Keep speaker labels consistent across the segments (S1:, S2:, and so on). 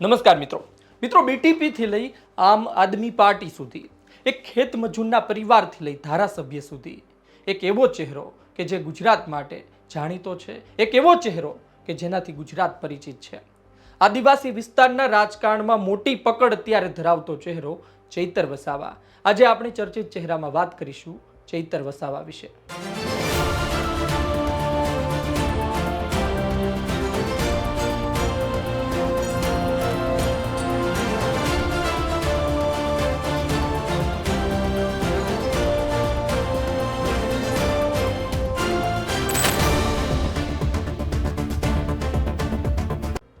S1: નમસ્કાર મિત્રો. મિત્રો બીટીપીથી લઈ આમ આદમી પાર્ટી સુધી, એક ખેત મજૂરના પરિવારથી લઈ ધારાસભ્ય સુધી, એક એવો ચહેરો કે જે ગુજરાત માટે જાણીતો છે, એક એવો ચહેરો કે જેનાથી ગુજરાત પરિચિત છે. આદિવાસી વિસ્તારના રાજકારણમાં મોટી પકડ અત્યારે ધરાવતો ચહેરો ચૈતર વસાવા. આજે આપણે ચર્ચિત ચહેરામાં વાત કરીશું ચૈતર વસાવા વિશે.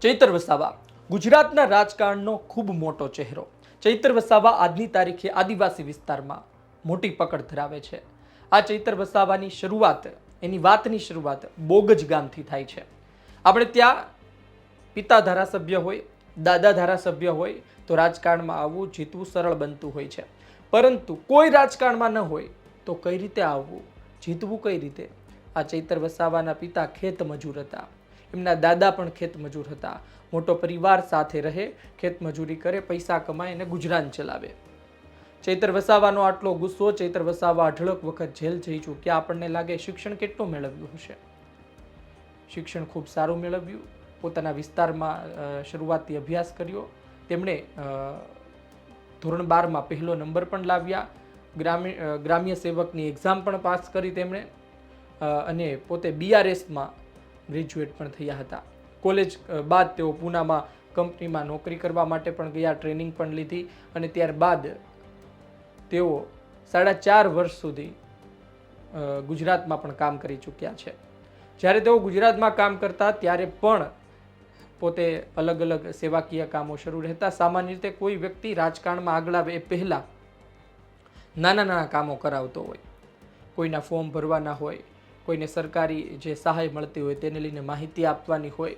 S1: ચૈતર વસાવા, ગુજરાતના રાજકારણનો ખૂબ મોટો ચહેરો. ચૈતર વસાવા આજની તારીખે આદિવાસી વિસ્તારમાં મોટી પકડ ધરાવે છે. આ ચૈતર વસાવાની શરૂઆત, એની વાતની શરૂઆત બોગજ ગામથી થાય છે. આપણે ત્યાં પિતા ધારાસભ્ય હોય, દાદા ધારાસભ્ય હોય, તો રાજકારણમાં આવવું જીતવું સરળ બનતું હોય છે. પરંતુ કોઈ રાજકારણમાં ન હોય, તો કઈ રીતે આવવું, જીતવું કઈ રીતે? આ ચૈતર વસાવાના પિતા ખેત મજૂર હતા. એમના દાદા પણ ખેત મજૂર હતા. મોટો પરિવાર સાથે રહે, ખેત મજૂરી કરે, પૈસા કમાય અને ગુજરાન ચલાવે. ચૈતર વસાવાનો આટલો ગુસ્સો, ચૈતર વસાવા અઢળક વખત જેલ જઈ ચૂક્યા. આપણને લાગે શિક્ષણ કેટલું મેળવ્યું હશે? શિક્ષણ ખૂબ સારું મેળવ્યું. પોતાના વિસ્તારમાં શરૂઆતથી અભ્યાસ કર્યો. તેમણે ધોરણ બારમાં પહેલો નંબર પણ લાવ્યા. ગ્રામીણ ગ્રામ્ય સેવકની એક્ઝામ પણ પાસ કરી તેમણે. અને પોતે બીઆરએસમાં ગ્રેજ્યુએટ પણ થયા હતા. કોલેજ બાદ તેઓ પૂનામાં કંપનીમાં નોકરી કરવા માટે પણ ગયા, ટ્રેનિંગ પણ લીધી અને ત્યારબાદ તેઓ સાડા ચાર વર્ષ સુધી ગુજરાતમાં પણ કામ કરી ચૂક્યા છે. જ્યારે તેઓ ગુજરાતમાં કામ કરતા ત્યારે પણ પોતે અલગ અલગ સેવાકીય કામો શરૂ રહેતા. સામાન્ય રીતે કોઈ વ્યક્તિ રાજકારણમાં આગળ આવે એ પહેલાં નાના નાના કામો કરાવતો હોય. કોઈના ફોર્મ ભરવાના હોય કોઈને સરકારી જે સહાય મળતી હોય તેને લઈને માહિતી આપવાની હોય,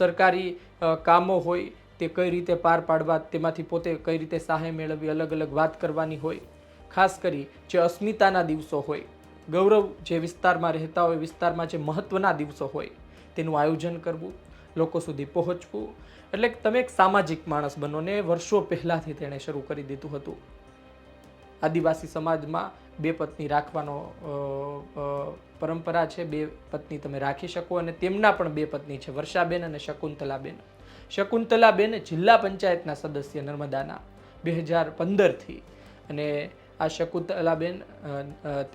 S1: સરકારી કામો હોય તે કઈ રીતે પાર પાડવા, તેમાંથી પોતે કઈ રીતે સહાય મેળવવી, અલગ અલગ વાત કરવાની હોય, ખાસ કરી જે અસ્મિતાના દિવસો હોય, ગૌરવ જે વિસ્તારમાં રહેતા હોય, વિસ્તારમાં જે મહત્ત્વના દિવસો હોય, તેનું આયોજન કરવું, લોકો સુધી પહોંચવું. એટલે તમે એક સામાજિક માણસ બનો ને વર્ષો પહેલાંથી તેણે શરૂ કરી દીધું હતું. આદિવાસી સમાજમાં બે પત્ની રાખવાનો પરંપરા છે. બે પત્ની તમે રાખી શકો અને તેમના પણ બે પત્ની છે. વર્ષાબેન અને શકુંતલાબેન. શકુંતલાબેન જિલ્લા પંચાયતના સદસ્ય નર્મદાના બે હજાર પંદરથી. અને આ શકુંતલાબેન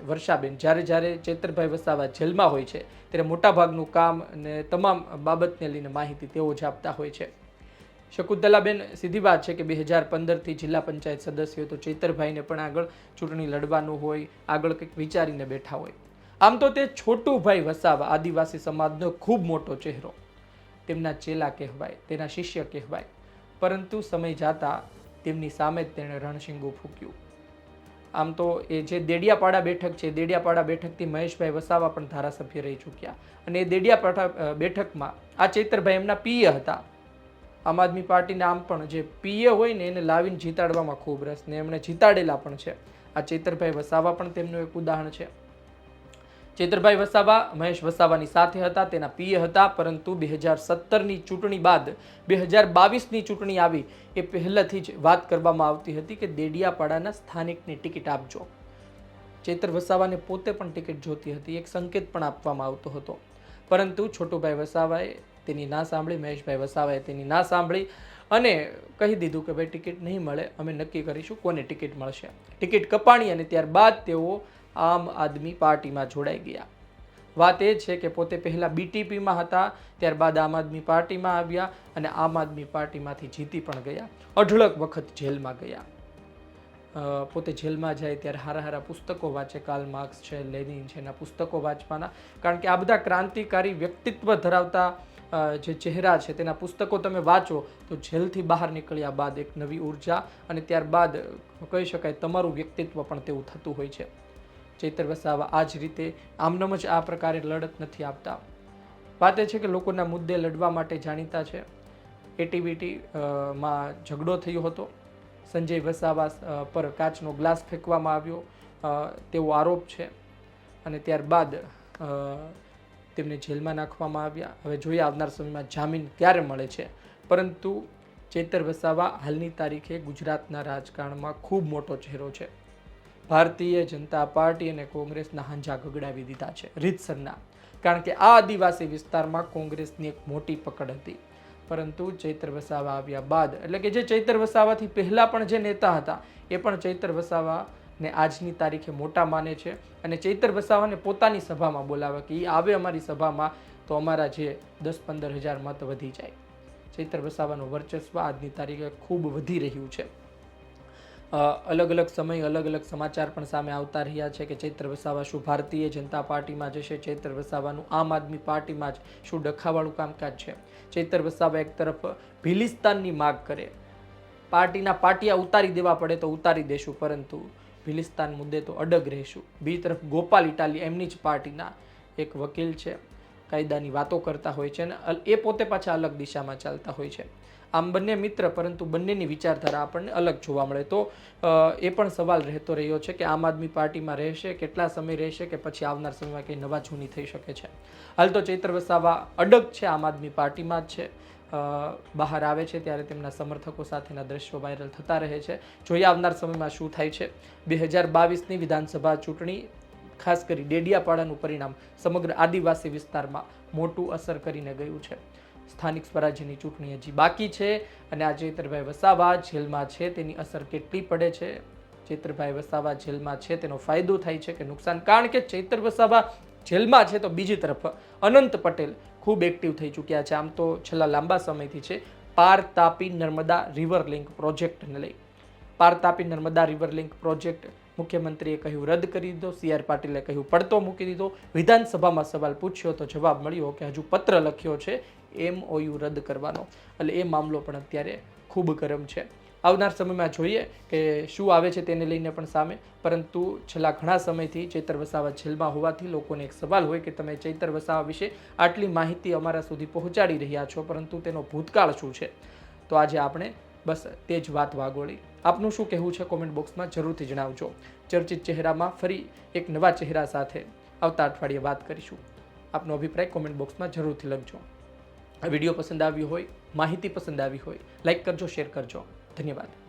S1: વર્ષાબેન જ્યારે જ્યારે ચેતરભાઈ વસાવા જેલમાં હોય છે, ત્યારે મોટાભાગનું કામ અને તમામ બાબતને લઈને માહિતી તેઓ જ આપતા હોય છે. શકુંતલાબેન, સીધી વાત છે કે બે હજાર પંદરથી જિલ્લા પંચાયત સદસ્ય તો ચેતરભાઈને પણ આગળ ચૂંટણી લડવાનું હોય, આગળ કંઈક વિચારીને બેઠા હોય. આમ તો તે છોટુભાઈ વસાવા, આદિવાસી સમાજનો ખૂબ મોટો ચહેરો. તેમના ચેલા કહેવાય, તેના શિષ્ય કહેવાય. પરંતુ સમય જતાં તેમની સામે જ તેણે રણશીંગું ફૂક્યું. આમ તો એ જે દેડિયાપાડા બેઠક છે, દેડિયાપાડા બેઠકથી મહેશભાઈ વસાવા પણ ધારાસભ્ય રહી ચૂક્યા. અને એ દેડિયાપાડા બેઠકમાં આ ચેતરભાઈ એમના પિય હતા. આમ આદમી પાર્ટીને આમ પણ જે પીએ હોય ને એને લાવીને જીતાડવામાં ખૂબ રસ ને એમણે જીતાડેલા પણ છે. આ ચેતરભાઈ વસાવા પણ તેમનું એક ઉદાહરણ છે. ચેતરભાઈ વસાવા, મહેશ વસાવાની સાથે હતા, તેના પીએ હતા, પરંતુ બે હજાર સત્તરની ચૂંટણી બાદ બે હજાર બાવીસની ચૂંટણી આવી એ પહેલાંથી જ વાત કરવામાં આવતી હતી કે દેડિયાપાડાના સ્થાનિકની ટિકિટ આપજો. ચેતર વસાવાને પોતે પણ ટિકિટ જોતી હતી, એક સંકેત પણ આપવામાં આવતો હતો. પરંતુ છોટુભાઈ વસાવાએ તેની ના સાંભળી, મહેશભાઈ વસાવાએ તેની ના સાંભળી અને કહી દીધું કે ભાઈ, ટિકિટ નહીં મળે, અમે નક્કી કરીશું કોને ટિકિટ મળશે. ટિકિટ કપાણી અને ત્યારબાદ તેઓ આમ આદમી પાર્ટીમાં જોડાઈ ગયા. વાત એ છે કે પોતે પહેલાં બીટીપીમાં હતા, ત્યારબાદ આમ આદમી પાર્ટીમાં આવ્યા અને આમ આદમી પાર્ટીમાંથી જીતી પણ ગયા. અઢળક વખત જેલમાં ગયા. પોતે જેલમાં જાય ત્યારે હારા હારા પુસ્તકો વાંચે કાર્લ માર્ક્સ છે લેનિન છે, એના પુસ્તકો વાંચવાના. કારણ કે આ બધા ક્રાંતિકારી વ્યક્તિત્વ ધરાવતા જે ચહેરા છે તેના પુસ્તકો તમે વાંચો, તો જેલથી બહાર નીકળ્યા બાદ એક નવી ઊર્જા અને ત્યારબાદ કહી શકાય તમારું વ્યક્તિત્વ પણ તેવું થતું હોય છે. ચૈતર વસાવા, આ જ રીતે આમનમ જ આ પ્રકારે લડત નથી આપતા. વાત એ છે કે લોકોના મુદ્દે લડવા માટે જાણીતા છે. એટીવીટી માં ઝઘડો થયો હતો. સંજય વસાવા પર કાચનો ગ્લાસ ફેંકવામાં આવ્યો. તેવો આરોપ છે. અને ત્યારબાદ તેમને જેલમાં નાખવામાં આવ્યા. હવે જોઈએ આવનાર સમયમાં જામીન ક્યારે મળે છે. પરંતુ ચેતર વસાવા હાલની તારીખે ગુજરાતના રાજકારણમાં ખૂબ મોટો ચહેરો છે. ભારતીય જનતા પાર્ટી અને કોંગ્રેસના હાંજા ગગડાવી દીધા છે રીતસરના. કારણ કે આ આદિવાસી વિસ્તારમાં કોંગ્રેસની એક મોટી પકડ હતી. પરંતુ ચૈતર વસાવા આવ્યા બાદ, એટલે કે જે ચૈતર વસાવાથી પહેલાં પણ જે નેતા હતા, એ પણ ચૈતર વસાવાને આજની તારીખે મોટા માને છે. અને ચૈતર વસાવાને પોતાની સભામાં બોલાવે કે એ આવે અમારી સભામાં તો અમારા જે દસ પંદર હજાર મત વધી જાય. ચૈતર વસાવાનું વર્ચસ્વ આજની તારીખે ખૂબ વધી રહ્યું છે. અલગ અલગ સમય અલગ અલગ સમાચાર પણ સામે આવતા રહ્યા છે કે ચૈત્ર વસાવા શું ભારતીય જનતા પાર્ટીમાં જશે, ચૈત્ર વસાવાનું આમ આદમી પાર્ટીમાં જ શું ડખાવાળું કામકાજ છે? ચૈત્ર વસાવા એક તરફ ભિલિસ્તાનની માગ કરે. પાર્ટીના પાટિયા ઉતારી દેવા પડે તો ઉતારી દેશું, પરંતુ ભિલિસ્તાન મુદ્દે તો અડગ રહીશું. બીજી તરફ ગોપાલ ઇટાલી એમની જ પાર્ટીના એક વકીલ છે, કાયદાની વાતો કરતા હોય છે અને એ પોતે પાછા અલગ દિશામાં ચાલતા હોય છે. આમ બંને મિત્ર, પરંતુ બંનેની વિચારધારા આપણને અલગ જોવા મળે. તો એ પણ સવાલ રહેતો રહ્યો છે કે આમ આદમી પાર્ટીમાં રહેશે, કેટલા સમય રહેશે કે પછી આવનાર સમયમાં કંઈ નવા જૂની થઈ શકે છે? હાલ તો ચૈત્ર વસાવા અડગ છે, આમ આદમી પાર્ટીમાં જ છે. બહાર આવે છે ત્યારે તેમના સમર્થકો સાથેના દ્રશ્યો વાયરલ થતા રહે છે. જોઈએ આવનાર સમયમાં શું થાય છે. બે હજાર બાવીસની વિધાનસભા ચૂંટણી, ખાસ કરી ડેડિયાપાડાનું પરિણામ સમગ્ર આદિવાસી વિસ્તારમાં મોટું અસર કરીને ગયું છે. સ્થાનિક સ્વરાજ્યની ચૂંટણી હજી બાકી છે અને આ ચેતરભાઈ વસાવા જેલમાં છે તેની અસર કેટલી પડે છે? ચેતરભાઈ વસાવા જેલમાં છે તેનો ફાયદો થાય છે કે નુકસાન? કારણ કે ચૈતર વસાવા જેલમાં છે તો બીજી તરફ અનંત પટેલ ખૂબ એક્ટિવ થઈ ચૂક્યા છે. આમ તો છેલ્લા લાંબા સમયથી છે, પાર તાપી નર્મદા રિવર લિંક પ્રોજેક્ટને લઈ. Par Tapi Narmada river link project મુખ્યમંત્રીએ કહ્યું, રદ કરી દીધો. સી આર પાટીલે કહ્યું, પડતો મૂકી દીધો. વિધાનસભામાં સવાલ પૂછ્યો તો જવાબ મળ્યો કે હજુ પત્ર લખ્યો છે એમઓયુ રદ કરવાનો. એટલે એ મામલો પણ અત્યારે ખૂબ ગરમ છે. આવનાર સમયમાં જોઈએ કે શું આવે છે તેને લઈને પણ સામે. પરંતુ છેલ્લા ઘણા સમયથી ચૈતર વસાવા જેલમાં હોવાથી લોકોને એક સવાલ હોય કે તમે ચૈતર વસાવા વિશે આટલી માહિતી અમારા સુધી પહોંચાડી રહ્યા છો, પરંતુ તેનો ભૂતકાળ શું છે? તો આજે આપણે બસ તે જ વાત વાગોળી. આપનું શું કહેવું છે કોમેન્ટ બોક્સમાં જરૂરથી જણાવજો. ચર્ચિત ચહેરામાં ફરી એક નવા ચહેરા સાથે આવતા અઠવાડિયે વાત કરીશું. આપનો અભિપ્રાય કોમેન્ટ બોક્સમાં જરૂરથી લખજો. વીડિયો પસંદ આવ્યો હોય, માહિતી પસંદ આવી હોય લાઇક કરજો, શેર કરજો. ધન્યવાદ.